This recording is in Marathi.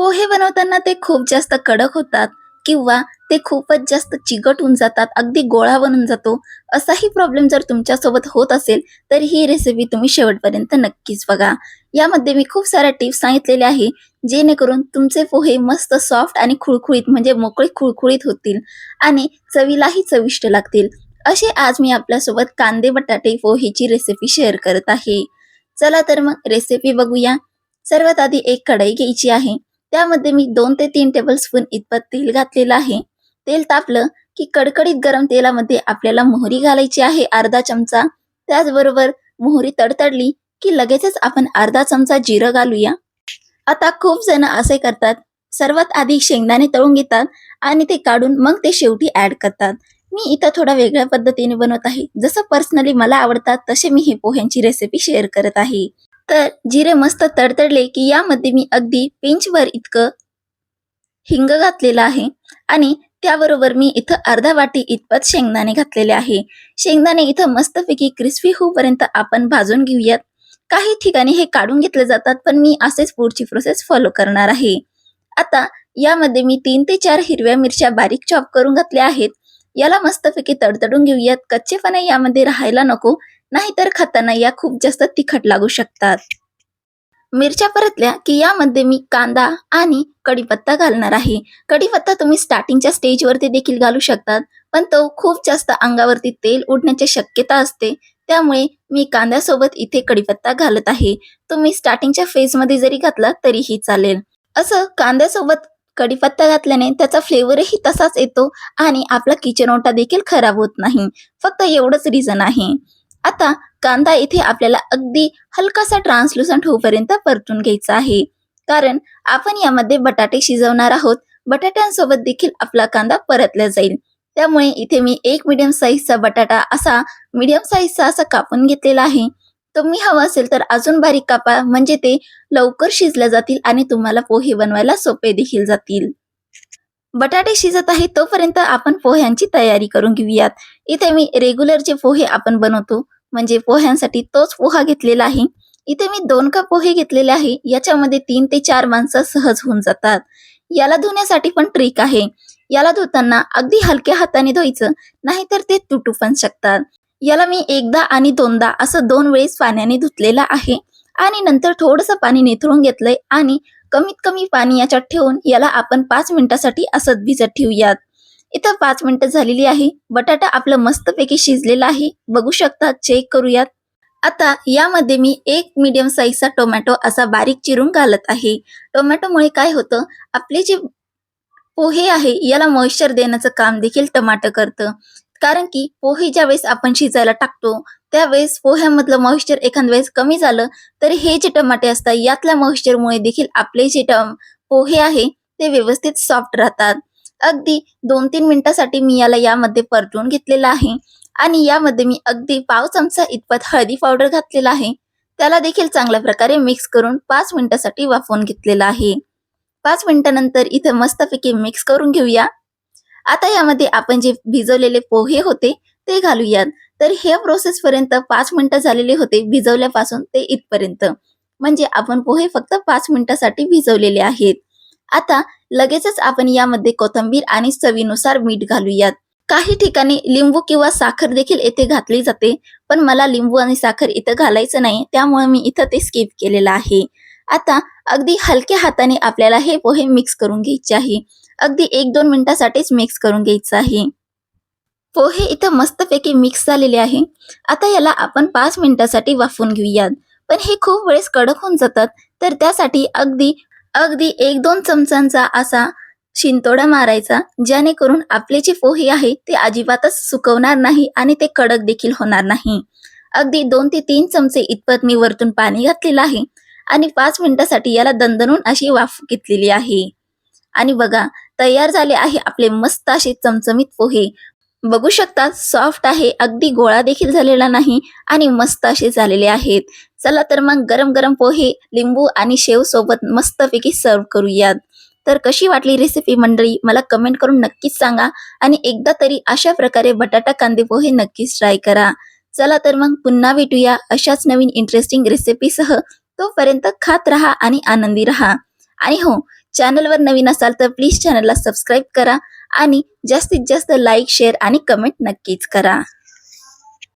पोहे बनवताना ते खूप जास्त कडक होतात किंवा ते खूपच जास्त चिकट होऊन जातात अगदी गोळा बनून जातो. असाही प्रॉब्लेम जर तुमच्यासोबत होत असेल तर ही रेसिपी तुम्ही शेवटपर्यंत नक्कीच बघा. यामध्ये मी खूप साऱ्या टिप्स सांगितलेल्या आहे जेणेकरून तुमचे पोहे मस्त सॉफ्ट आणि खुळखुळीत म्हणजे मोकळे खुळखुळीत होतील आणि चवीलाही चविष्ट लागतील. असे आज मी आपल्यासोबत कांदे बटाटे पोहेची रेसिपी शेअर करत आहे. चला तर मग रेसिपी बघूया. सर्वात आधी एक कढई घ्यायची आहे. त्यामध्ये मी दोन ते तीन टेबल स्पून इतपत तेल घातलेलं आहे. तेल तापलं की कडकडीत गरम तेलामध्ये आपल्याला मोहरी घालायची आहे अर्धा चमचा. त्याचबरोबर मोहरी तडतडली की लगेचच आपण अर्धा चमचा जिरं घालूया. आता खूप जण असे करतात. सर्वात आधी शेंगदाणे तळून घेतात आणि ते काढून मग ते शेवटी ऍड करतात. मी इथं थोडा वेगळ्या पद्धतीने बनवत आहे. जसं पर्सनली मला आवडतात तसे मी हे पोह्यांची रेसिपी शेअर करत आहे. तर जिरे मस्त तडतडले की यामध्ये मी अगदी पिंचवर इतकं हिंग घातलेलं आहे. आणि त्याबरोबर मी इथं अर्धा वाटी इतपत शेंगदाणे घातलेले आहे. शेंगदाणे इथं मस्तपैकी क्रिस्पी होऊपर्यंत आपण भाजून घेऊयात. काही ठिकाणी हे काढून घेतले जातात पण मी असेच पुढची प्रोसेस फॉलो करणार आहे. आता यामध्ये मी तीन ते चार हिरव्या मिरच्या बारीक चॉप करून घातल्या आहेत. याला मस्तपैकी तडतडून घेऊयात. कच्चेपणा यामध्ये राहायला नको नाहीतर खाताना या खूप जास्त तिखट लागू शकतात. मिरच्या परतल्या की यामध्ये मी कांदा आणि कढीपत्ता घालणार आहे. कढीपत्ता तुम्ही स्टार्टिंगच्या स्टेजवरती देखील घालू शकतात पण तो खूप जास्त अंगावरती तेल उडण्याची शक्यता असते. त्यामुळे मी कांद्यासोबत इथे कढीपत्ता घालत आहे. तुम्ही स्टार्टिंगच्या फेजमध्ये जरी घातला तरीही चालेल. असं कांद्यासोबत कढीपत्ता घातल्याने त्याचा फ्लेवरही तसाच येतो आणि आपला किचन ओटा देखील खराब होत नाही. फक्त एवढंच रिझन आहे. आता कांदा इथे आपल्याला अगदी हलकासा ट्रान्सलुसंट होईपर्यंत परतून घ्यायचा आहे. कारण आपण यामध्ये बटाटे शिजवणार आहोत. बटाट्यांसोबत देखील आपला कांदा परतला जाईल. त्यामुळे इथे मी एक मिडियम साईजचा बटाटा असा मिडियम साईजचा असा कापून घेतलेला आहे. तुम्ही हवं असेल तर अजून बारीक कापा. म्हणजे ते लवकर शिजल्या जातील आणि तुम्हाला पोहे बनवायला सोपे देखील जातील. बटाटे शिजत आहे तोपर्यंत आपण पोह्यांची तयारी करून घेऊयात. इथे मी रेग्युलर जे पोहे आपण बनवतो म्हणजे पोह्यांसाठी तोच पोहा घेतलेला आहे. इथे मी दोन कप पोहे घेतलेले आहे. याच्यामध्ये तीन ते चार माणसं सहज होऊन जातात. याला धुण्यासाठी पण ट्रिक आहे. याला धुताना अगदी हलक्या हाताने धुवायचं नाहीतर ते तुटू पण शकतात. याला मी एकदा आणि दोनदा असं दोन वेळेस पाण्याने धुतलेलं आहे. आणि नंतर थोडंसं पाणी निथळून घेतलंय आणि कमीत कमी पाणी याच्यात ठेवून याला आपण पाच मिनिटासाठी असत भिजत ठेवूयात. इथं पाच मिनिटं झालेली आहे. बटाटा आपलं मस्तपैकी शिजलेला आहे. बघू शकता चेक करूयात. आता यामध्ये मी एक मीडियम साईजचा टोमॅटो असा बारीक चिरून घालत आहे. टोमॅटोमुळे काय होतं आपले जे पोहे आहे याला मॉइश्चर देण्याचं काम देखील टमाटो करतं. कारण की पोहे ज्या वेळेस आपण शिजायला टाकतो त्यावेळेस पोह्यामधलं मॉइश्चर एखाद्या वेळेस कमी झालं तर हे जे टमाटे असतात यातल्या मॉइश्चरमुळे देखील आपले जे टम पोहे आहे ते व्यवस्थित सॉफ्ट राहतात. अगदी दोन तीन मिनिटासाठी मी याला यामध्ये परतून घेतलेला आहे आणि यामध्ये मी अगदी पाव चमचा इतपत हळदी पावडर घातलेला आहे. त्याला देखील चांगल्या प्रकारे मिक्स करून पाच मिनिटासाठी वाफवून घेतलेला आहे. पाच मिनिटानंतर इथं मस्तपैकी मिक्स करून घेऊया. आता यामध्ये आपण जे भिजवलेले पोहे होते ते घालूयात. तर हे प्रोसेस पर्यंत पाच मिनिटं झालेले होते भिजवल्यापासून ते इथपर्यंत. म्हणजे आपण पोहे फक्त पाच मिनिटासाठी भिजवलेले आहेत. आता लगेचच आपण यामध्ये कोथिंबीर आणि चवीनुसार मीठ घालूयात. काही ठिकाणी लिंबू किंवा साखर देखील येथे घातली जाते पण मला लिंबू आणि साखर इथं घालायचं नाही त्यामुळे मी इथं ते स्किप केलेलं आहे. आता अगदी हलक्या हाताने आपल्याला हे पोहे मिक्स करून घ्यायचे आहे. अगदी एक दोन मिनिटासाठीच मिक्स करून घ्यायचं आहे. पोहे इथं मस्तपैकी मिक्स झालेले आहे. आता याला आपण पाच मिनिटासाठी वाफवून घेऊयात. पण हे खूप वेळेस कडक होऊन जातात. तर त्यासाठी अगदी अगदी एक दोन चमचांचा असा शिंतोडा मारायचा जेणेकरून आपले जे पोहे आहे ते अजिबातच सुकवणार नाही आणि ते कडक देखील होणार नाही. अगदी दोन ते तीन चमचे इतपत मी वरतून पाणी घातलेलं आहे. आणि पाच मिनिटासाठी याला दणदणून अशी वाफ घेतलेली आहे. आणि बघा तयार झाले आहे आपले मस्त असे चमचमीत पोहे. बघू शकता सॉफ्ट आहे अगदी गोळा देखील झालेला नाही आणि मस्त असे झालेले आहेत. चला तर मग गरम गरम पोहे लिंबू आणि शेव सोबत मस्तपैकी सर्व करूयात. तर कशी वाटली रेसिपी मंडळी? मला कमेंट करून नक्कीच सांगा आणि एकदा तरी अशा प्रकारे बटाटा कांदे पोहे नक्कीच ट्राय करा. चला तर मग पुन्हा भेटूया अशाच नवीन इंटरेस्टिंग रेसिपीसह तोपर्यंत खात राहा आणि आनंदी राहा. आणि हो चॅनलवर नवीन असाल तर प्लीज चॅनलला सबस्क्राईब करा आणि जास्तीत जास्त लाईक शेअर आणि कमेंट नक्कीच करा.